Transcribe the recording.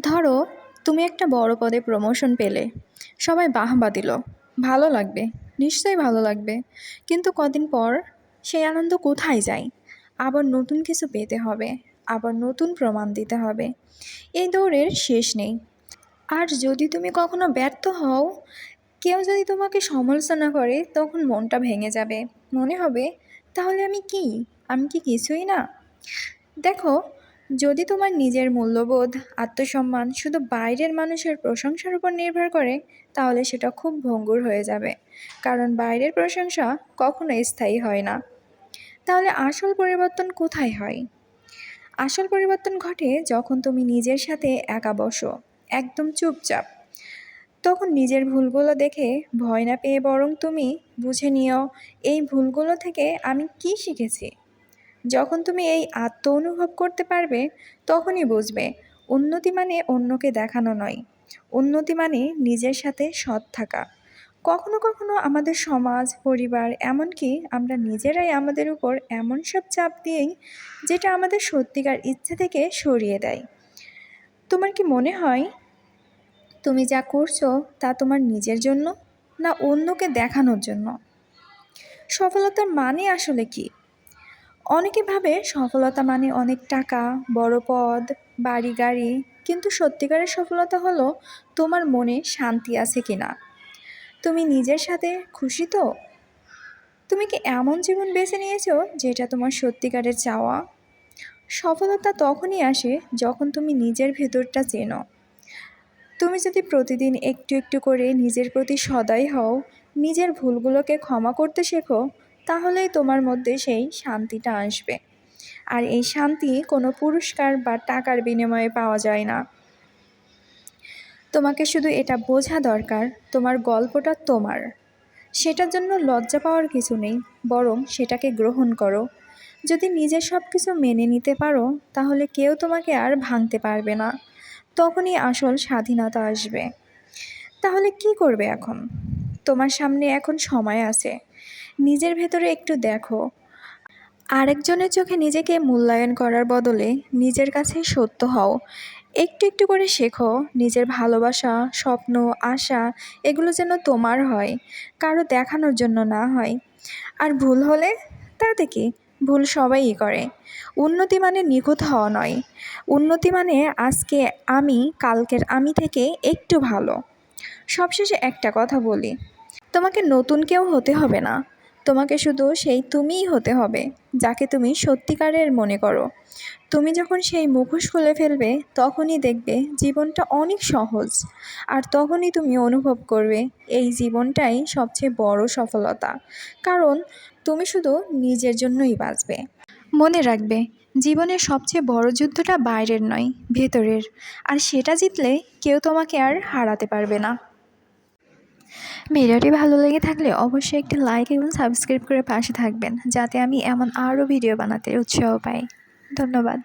ধরো, তুমি একটা বড় পদে প্রমোশন পেলে। সবাই বাহবা দিল। ভালো লাগবে, নিশ্চয়ই ভালো লাগবে। কিন্তু কদিন পর সেই আনন্দ কোথায় যায়? আবার নতুন কিছু পেতে হবে, আবার নতুন প্রমাণ দিতে হবে। এই দৌড়ের শেষ নেই। আর যদি তুমি কখনো ব্যর্থ হও, কেউ যদি তোমাকে সমালোচনা করে, তখন মনটা ভেঙে যাবে। মনে হবে, তাহলে আমি কি? আমি কি কিছুই না? দেখো যদি তোমার নিজের মূল্যবোধ, আত্মসম্মান শুধু বাইরের মানুষের প্রশংসার উপর নির্ভর করে, তাহলে সেটা খুব ভঙ্গুর হয়ে যাবে। কারণ বাইরের প্রশংসা কখনো স্থায়ী হয় না। তাহলে আসল পরিবর্তন কোথায় হয়? আসল পরিবর্তন ঘটে যখন তুমি নিজের সাথে একা বসো, একদম চুপচাপ। তখন নিজের ভুলগুলো দেখে ভয় না পেয়ে বরং তুমি বুঝে নিও, এই ভুলগুলো থেকে আমি কি শিখেছি? যখন তুমি এই আত্ম অনুভব করতে পারবে, তখনই বুঝবে, উন্নতি মানে অন্যকে দেখানো নয়। উন্নতি মানে নিজের সাথে সৎ থাকা। কখনো কখনো আমাদের সমাজ, পরিবার, এমনকি আমরা নিজেরাই আমাদের উপর এমন সব চাপ দিয়েই যেটা আমাদের সত্যিকার ইচ্ছে থেকে সরিয়ে দেয়। তোমার কি মনে হয়, তুমি যা করছ তা তোমার নিজের জন্য না অন্যকে দেখানোর জন্য? সফলতার মানে আসলে কি? অনেকে ভাবে সফলতা মানে অনেক টাকা, বড় পদ, বাড়ি, গাড়ি, কিন্তু সত্যিকারের সফলতা হলো তোমার মনে শান্তি আছে কি না তুমি নিজের সাথে খুশি তো? তুমি কি এমন জীবন বেছে নিয়েছো যেটা তোমার সত্যিকারের চাওয়া? সফলতা তখনই আসে যখন তুমি নিজের ভেতরটা চেনো। তুমি যদি প্রতিদিন একটু একটু করে নিজের প্রতি সদয় হও, নিজের ভুলগুলোকে ক্ষমা করতে শেখো তাহলেই তোমার মধ্যে সেই শান্তিটা আসবে। আর এই শান্তি কোনো পুরস্কার বা টাকার বিনিময়ে পাওয়া যায় না। তোমাকে শুধু এটা বোঝা দরকার, তোমার গল্পটা তোমার। সেটার জন্য লজ্জা পাওয়ার কিছু নেই, বরং সেটাকে গ্রহণ করো। যদি নিজের সব কিছু মেনে নিতে পারো, তাহলে কেউ তোমাকে আর ভাঙতে পারবে না। তখনই আসল স্বাধীনতা আসবে। তাহলে কি করবে এখন? তোমার সামনে এখন সময় আছে। নিজের ভেতরে একটু দেখো। আরেকজনের চোখে নিজেকে মূল্যায়ন করার বদলে নিজের কাছে সত্য হও। একটু একটু করে শেখো, নিজের ভালোবাসা, স্বপ্ন, আশা, এগুলো যেন তোমার হয়, কারও দেখানোর জন্য না হয়। আর ভুল হলে তাতে কি? ভুল সবাই করে। উন্নতি মানে নিখুঁত হওয়া নয়। উন্নতি মানে আজকে আমি, কালকের আমি থেকে একটু ভালো। সবশেষে একটা কথা বলি। তোমাকে নতুন কেউ হতে হবে না। তোমাকে শুধু সেই তুমিই হতে হবে, যাকে তুমি সত্যিকারের মনে করো। তুমি যখন সেই মুখোশ খুলে ফেলবে, তখনই দেখবে জীবনটা অনেক সহজ। আর তখনই তুমি অনুভব করবে, এই জীবনটাই সবচেয়ে বড় সফলতা। কারণ তুমি শুধু নিজের জন্যই বাঁচবে। মনে রাখবে জীবনের সবচেয়ে বড় যুদ্ধটা বাইরের নয়, ভেতরের। আর সেটা জিতলে কেউ তোমাকে আর হারাতে পারবে না। ভিডিওটি ভালো লেগে থাকলে অবশ্যই একটি লাইক এবং সাবস্ক্রাইব করে পাশে থাকবেন, যাতে আমি এমন আরও ভিডিও বানাতে উৎসাহ পাই। ধন্যবাদ।